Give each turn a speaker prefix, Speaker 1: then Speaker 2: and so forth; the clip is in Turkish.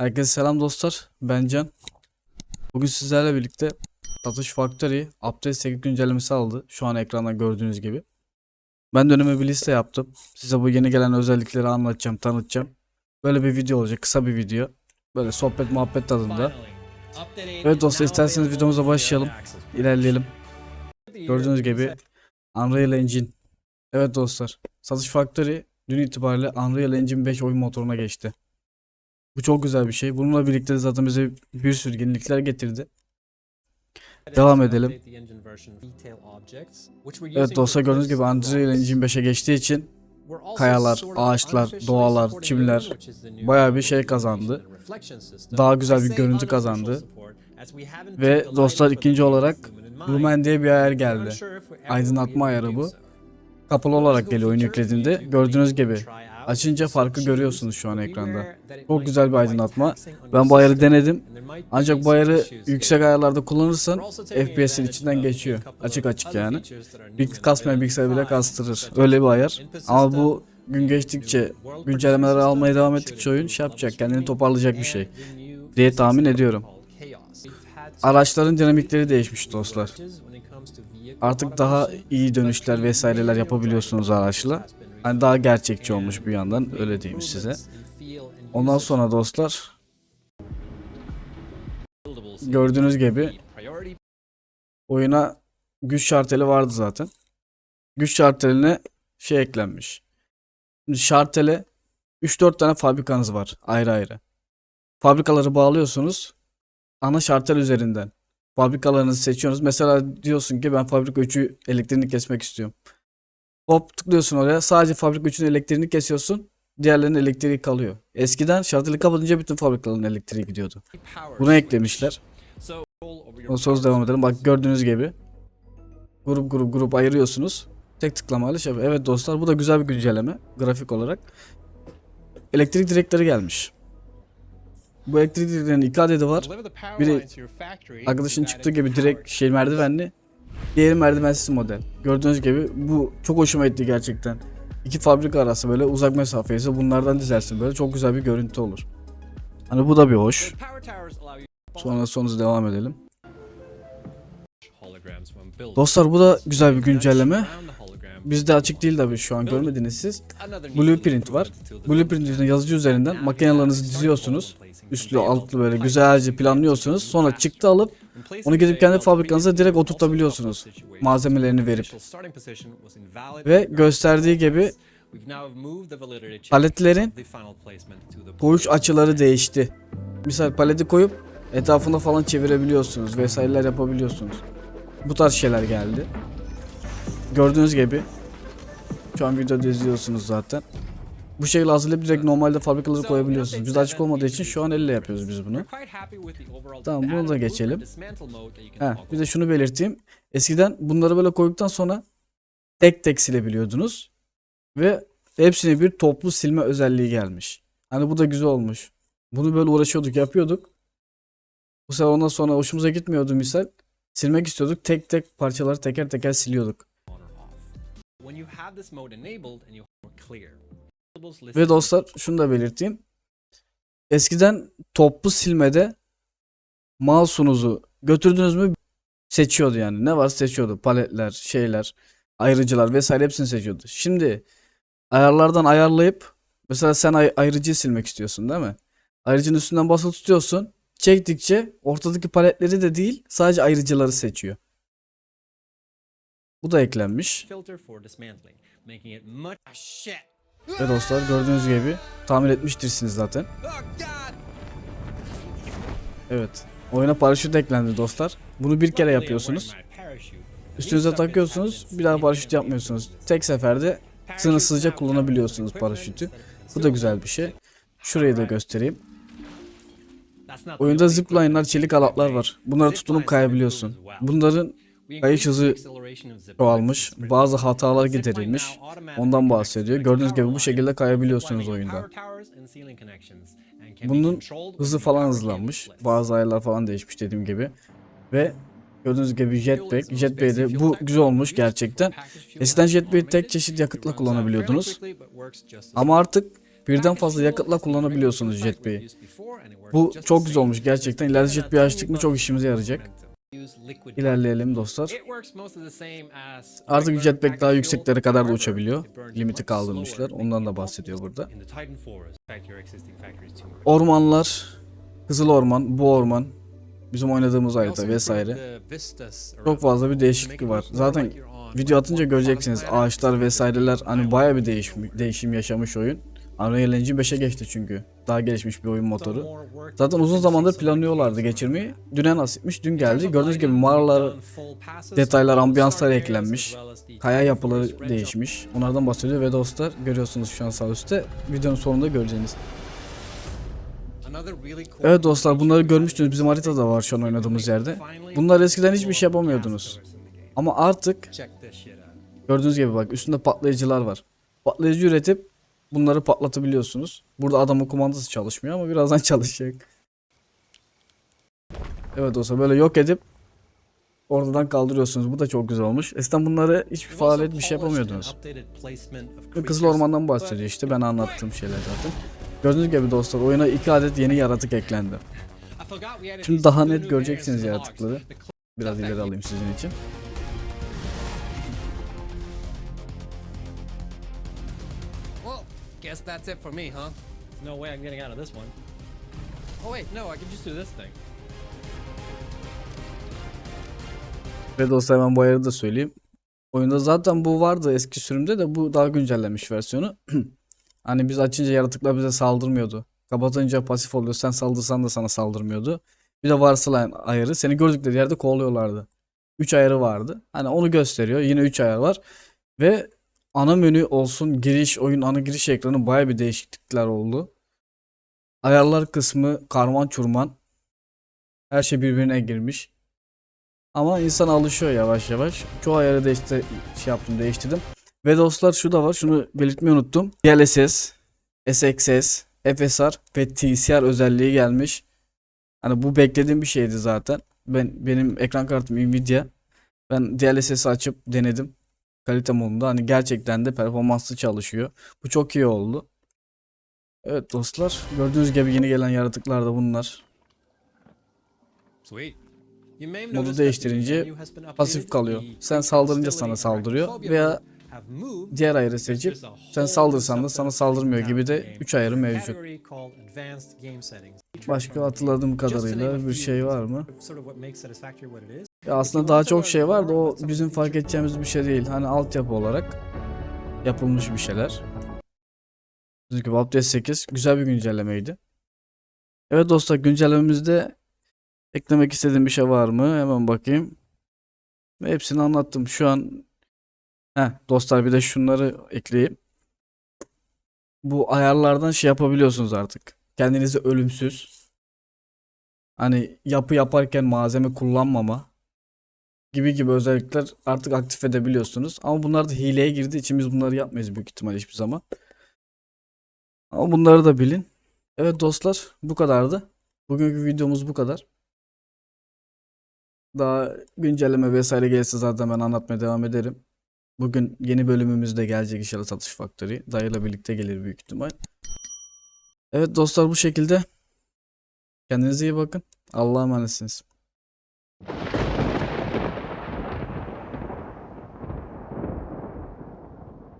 Speaker 1: Herkese selam dostlar. Ben Can. Bugün sizlerle birlikte Satış Factory Update 8 güncellemesi aldı. Şu an ekranda gördüğünüz gibi. Ben de bir liste yaptım. Size bu yeni gelen özellikleri anlatacağım, tanıtacağım. Böyle bir video olacak, kısa bir video. Böyle sohbet muhabbet tadında.
Speaker 2: Evet dostlar isterseniz videomuza başlayalım.
Speaker 1: İlerleyelim. Gördüğünüz gibi Unreal Engine. Evet dostlar. Satış Factory dün itibariyle Unreal Engine 5 oyun motoruna geçti. Bu çok güzel bir şey. Bununla birlikte zaten bize bir sürü yenilikler getirdi. Devam edelim. Evet dostlar gördüğünüz gibi Unreal Engine 5'e geçtiği için
Speaker 2: kayalar, ağaçlar, doğalar, çimler bayağı bir şey kazandı. Daha güzel bir görüntü kazandı.
Speaker 1: Ve dostlar ikinci olarak Lumen diye bir ayar geldi. Aydınlatma ayarı bu. Kapalı olarak geliyor oyun yüklediğinde. Gördüğünüz gibi açınca farkı görüyorsunuz şu an ekranda. Çok güzel bir aydınlatma. Ben bu ayarı denedim. Ancak bu ayarı yüksek ayarlarda kullanırsan FPS'in içinden geçiyor. Açık açık yani. Bir kasmayan bilgisayar bile kastırır. Öyle bir ayar. Ama bu gün geçtikçe güncellemeleri almaya devam ettikçe oyun şey yapacak. Kendini toparlayacak bir şey. Diye tahmin ediyorum. Araçların dinamikleri değişmiş dostlar. Artık daha iyi dönüşler vesaireler yapabiliyorsunuz araçla. Hani daha gerçekçi olmuş bir yandan öyle diyeyim size. Ondan sonra dostlar gördüğünüz gibi oyuna güç şarteli vardı zaten. Güç şarteline şey eklenmiş. Şimdi şartele 3-4 tane fabrikanız var ayrı ayrı. Fabrikaları bağlıyorsunuz ana şartel üzerinden. Fabrikalarınızı seçiyorsunuz. Mesela diyorsun ki ben fabrika 3'ü elektriğini kesmek istiyorum. Hop tıklıyorsun oraya. Sadece fabrika 3'ün elektriğini kesiyorsun. Diğerlerinin elektriği kalıyor. Eskiden şarteli kapatınca bütün fabrikaların elektriği gidiyordu. Bunu eklemişler. O söz devam edelim. Bak gördüğünüz gibi. Grup grup grup ayırıyorsunuz. Tek tıklamayla şey yapıyor. Evet dostlar bu da güzel bir güncelleme. Grafik olarak. Elektrik direkleri gelmiş. Bu elektrik direklerinin iki adedi var. Biri arkadaşın çıktığı gibi direkt şey merdivenli. Diğeri merdivensiz model. Gördüğünüz gibi bu çok hoşuma gitti gerçekten. İki fabrika arası böyle uzak mesafe ise bunlardan dizersin böyle çok güzel bir görüntü olur. Hani bu da bir hoş. Sonra sonuzu devam edelim. Dostlar bu da güzel bir güncelleme. Bizde açık değil tabii şu an görmediniz siz. Blueprint var. Blueprint üzerine yazıcı üzerinden makinelerinizi diziyorsunuz. Üstlü altlı böyle güzelce planlıyorsunuz. Sonra çıktı alıp onu gidip kendi fabrikanıza direkt oturtabiliyorsunuz. Malzemelerini verip. Ve gösterdiği gibi paletlerin koyuş açıları değişti. Misal paleti koyup etrafında falan çevirebiliyorsunuz vesaireler yapabiliyorsunuz. Bu tarz şeyler geldi. Gördüğünüz gibi şu an videoda izliyorsunuz zaten. Bu şekilde hazırlayıp direkt normalde fabrikaları koyabiliyorsunuz. Biz açık olmadığı için şu an elle yapıyoruz biz bunu.
Speaker 2: Tamam bunu da geçelim.
Speaker 1: Heh, bir de şunu belirteyim. Eskiden bunları böyle koyduktan sonra tek tek silebiliyordunuz. Ve hepsine bir toplu silme özelliği gelmiş. Hani bu da güzel olmuş. Bunu böyle uğraşıyorduk yapıyorduk. Bu sefer ondan sonra hoşumuza gitmiyordu misal. Silmek istiyorduk tek tek parçaları teker teker siliyorduk. Ve dostlar şunu da belirteyim. Eskiden toplu silmede mouse'unuzu götürdünüz mü seçiyordu yani. Ne var seçiyordu. Paletler, şeyler, ayrıcılar vesaire hepsini seçiyordu. Şimdi ayarlardan ayarlayıp mesela sen ay- ayrıcıyı silmek istiyorsun değil mi? Ayrıcının üstünden basılı tutuyorsun. Çektikçe ortadaki paletleri de değil sadece ayrıcıları seçiyor. Bu da eklenmiş. Ve dostlar gördüğünüz gibi tahmin etmiştirsiniz zaten. Evet. Oyuna paraşüt eklendi dostlar. Bunu bir kere yapıyorsunuz. Üstünüze takıyorsunuz. Bir daha paraşüt yapmıyorsunuz. Tek seferde sınırsızca kullanabiliyorsunuz paraşütü. Bu da güzel bir şey. Şurayı da göstereyim. Oyunda zipline'lar, çelik alatlar var. Bunlara tutunup kayabiliyorsun. Bunların kayış hızı çoğalmış. Bazı hatalar giderilmiş. Ondan bahsediyor. Gördüğünüz gibi bu şekilde kayabiliyorsunuz oyunda. Bunun hızı falan hızlanmış. Bazı ayarlar falan değişmiş dediğim gibi. Ve gördüğünüz gibi jetpack. Jetpack'de bu güzel olmuş gerçekten. Eskiden jetpack'i tek çeşit yakıtla kullanabiliyordunuz. Ama artık birden fazla yakıtla kullanabiliyorsunuz jetpack'i. Bu çok güzel olmuş gerçekten. İleride jetpack'i açtık mı çok işimize yarayacak. İlerleyelim dostlar. Artık jetpack daha yükseklere kadar da uçabiliyor. Limiti kaldırmışlar. Ondan da bahsediyor burada. Ormanlar, Kızıl Orman, bu orman, bizim oynadığımız harita vesaire. Çok fazla bir değişiklik var. Zaten video atınca göreceksiniz ağaçlar vesaireler hani baya bir değişim, değişim yaşamış oyun. Unreal Engine 5'e geçti çünkü. Daha gelişmiş bir oyun motoru. Zaten uzun zamandır planlıyorlardı geçirmeyi. Düne nasipmiş, dün geldi. Gördüğünüz gibi mağaralar, detaylar, ambiyanslar eklenmiş. Kaya yapıları değişmiş. Onlardan bahsediyor ve dostlar görüyorsunuz şu an sağ üstte. Videonun sonunda göreceğiniz. Evet dostlar bunları görmüştünüz. Bizim haritada var şu an oynadığımız yerde. Bunlar eskiden hiçbir şey yapamıyordunuz. Ama artık gördüğünüz gibi bak üstünde patlayıcılar var. Patlayıcı üretip bunları patlatabiliyorsunuz. Burada adamın kumandası çalışmıyor ama birazdan çalışacak. Evet dostlar böyle yok edip oradan kaldırıyorsunuz. Bu da çok güzel olmuş. Eskiden bunları hiçbir faaliyet bir şey yapamıyordunuz. Kızıl Orman'dan bahsediyor işte ben anlattığım şeyler zaten. Gördüğünüz gibi dostlar oyuna iki adet yeni yaratık eklendi. Şimdi daha net göreceksiniz yaratıkları. Biraz ileri alayım sizin için.
Speaker 3: Guess that's it for me, huh?
Speaker 4: There's no way I'm getting out of this one.
Speaker 3: Oh wait, no, I can just do this thing.
Speaker 1: Ve dostlar hemen bu ayarı da söyleyeyim. Oyunda zaten bu vardı eski sürümde de bu daha güncellenmiş versiyonu. hani biz açınca yaratıklar bize saldırmıyordu. Kapatınca pasif oluyor. Sen saldırsan da sana saldırmıyordu. Bir de varsılan ayarı seni gördükleri yerde kovalıyorlardı. 3 ayarı vardı. Hani onu gösteriyor. Yine 3 ayar var. Ve ana menü olsun giriş oyun ana giriş ekranı baya bir değişiklikler oldu. Ayarlar kısmı karman çurman. Her şey birbirine girmiş. Ama insan alışıyor yavaş yavaş. Çoğu ayarı da şey yaptım değiştirdim. Ve dostlar şu da var. Şunu belirtmeyi unuttum. DLSS, SXS, FSR ve TCR özelliği gelmiş. Hani bu beklediğim bir şeydi zaten. Ben benim ekran kartım Nvidia. Ben DLSS'i açıp denedim. Kalite modunda. Hani gerçekten de performanslı çalışıyor. Bu çok iyi oldu. Evet dostlar. Gördüğünüz gibi yeni gelen yaratıklar da bunlar. Modu değiştirince Pasif kalıyor. Sen saldırınca sana saldırıyor veya diğer ayarı seçip sen saldırsan da sana saldırmıyor gibi de
Speaker 3: game.
Speaker 1: 3 ayarı mevcut. Başka hatırladığım kadarıyla bir şey var mı? Ya aslında daha çok şey var da o bizim fark edeceğimiz bir şey değil. Hani altyapı olarak yapılmış bir şeyler. Bizim gibi Update 8 güzel bir güncellemeydi. Evet dostlar güncellememizde eklemek istediğim bir şey var mı? Hemen bakayım. Hepsini anlattım. Şu an Heh, dostlar bir de şunları ekleyeyim. Bu ayarlardan şey yapabiliyorsunuz artık. Kendinizi ölümsüz. Hani yapı yaparken malzeme kullanmama gibi gibi özellikler artık aktif edebiliyorsunuz. Ama bunlar da hileye girdiği için biz bunları yapmayız büyük ihtimal hiçbir zaman. Ama bunları da bilin. Evet dostlar bu kadardı. Bugünkü videomuz bu kadar. Daha güncelleme vesaire gelirse zaten ben anlatmaya devam ederim. Bugün yeni bölümümüz de gelecek inşallah Satış Faktörü. Dayıyla birlikte gelir büyük ihtimal. Evet dostlar bu şekilde. Kendinize iyi bakın. Allah'a emanetsiniz.